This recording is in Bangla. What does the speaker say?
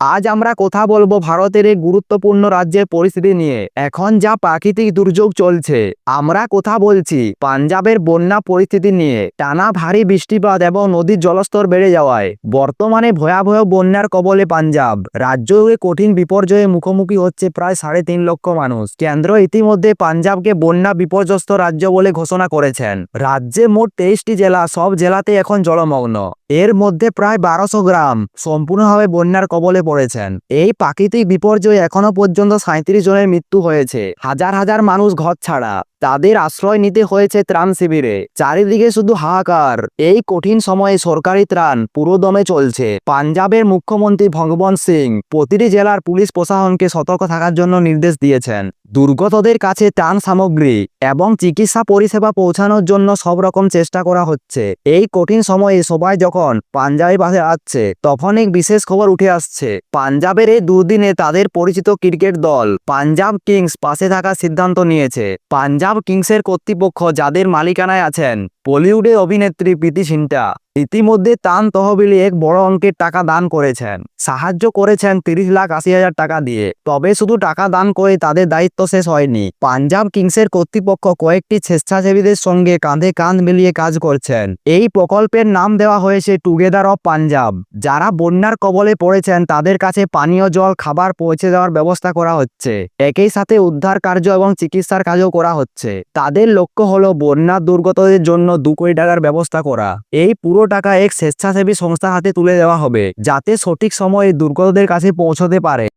আজ আমরা কথা বলব ভারতের এই গুরুত্বপূর্ণ রাজ্যের পরিস্থিতি নিয়ে। এখন যা প্রাকৃতিক দুর্যোগ চলছে, আমরা কথা বলছি পাঞ্জাবের বন্যা পরিস্থিতি নিয়ে। টানা ভারী বৃষ্টিপাত এবং নদীর জলস্তর বেড়ে যাওয়ায়। বর্তমানে ভয়াবহ বন্যার কবলে পাঞ্জাব। রাজ্য কঠিন বিপর্যয়ে মুখোমুখি হচ্ছে প্রায় সাড়ে তিন লক্ষ মানুষ। কেন্দ্র ইতিমধ্যে পাঞ্জাবকে বন্যা বিপর্যস্ত রাজ্য বলে ঘোষণা করেছেন। রাজ্যে মোট তেইশটি জেলা, সব জেলাতে এখন জলমগ্ন। এর মধ্যে প্রায় বারোশো গ্রাম সম্পূর্ণভাবে বন্যার কবলে পড়েছেন। এই প্রাকৃতিক বিপর্যয়ে এখনও পর্যন্ত সাঁত্রিশ জনের মৃত্যু হয়েছে। হাজার হাজার মানুষ ঘর ছাড়া। তাদের আশ্রয় নিতে হয়েছে ত্রাণ শিবিরে। চারিদিকে শুধু হাহাকার। এই কঠিন সময়ে সরকারি ত্রাণ পুরোদমে চলছে। পাঞ্জাবের মুখ্যমন্ত্রী ভগবন্ত সিং প্রতিটি জেলার পুলিশ প্রশাসনকে সতর্ক থাকার জন্য নির্দেশ দিয়েছেন। দুর্গতদের কাছে ত্রাণ সামগ্রী এবং চিকিৎসা পরিষেবা পৌঁছানোর জন্য সব রকম চেষ্টা করা হচ্ছে। এই কঠিন সময়ে সবাই যখন পাঞ্জাবের পাশে আসছে তখন এক বিশেষ খবর উঠে আসছে। পাঞ্জাবের এই দুদিনে তাদের পরিচিত ক্রিকেট দল পাঞ্জাব কিংস পাশে থাকার সিদ্ধান্ত নিয়েছে। পাঞ্জাব কিংসের কর্তৃপক্ষ যাদের মালিকানায় আছেন। বলিউডের অভিনেত্রী প্রীতি সিন্টা ইতিমধ্যে তান তহবিলে এক বড় অঙ্কের টাকা দান করেছেন। সাহায্য করেছেন তিরিশ লাখ আশি হাজার টাকা দিয়ে। তবে শুধু টাকা দান করে তাদের দায়িত্ব শেষ হয়নি। পাঞ্জাব কিংসের কর্তৃপক্ষ কয়েকটি স্বেচ্ছাসেবীদের সঙ্গে কাঁধে কাঁধ মিলিয়ে কাজ করছেন। এই প্রকল্পের নাম দেওয়া হয়েছে টুগেদার অফ পাঞ্জাব। যারা বন্যার কবলে পড়েছেন তাদের কাছে পানীয়, জল, খাবার পৌঁছে দেওয়ার ব্যবস্থা করা হচ্ছে। একই সাথে উদ্ধার কার্য এবং চিকিৎসার কাজও করা হচ্ছে। তাদের লক্ষ্য হলো বন্যা দুর্গতদের জন্য দু কোটি টাকার ব্যবস্থা করা। এই পুরো টাকা এক স্বেচ্ছাসেবী সংস্থা হাতে তুলে দেওয়া হবে, যাতে সঠিক সময়ে দুর্গতদের কাছে পৌঁছতে পারে।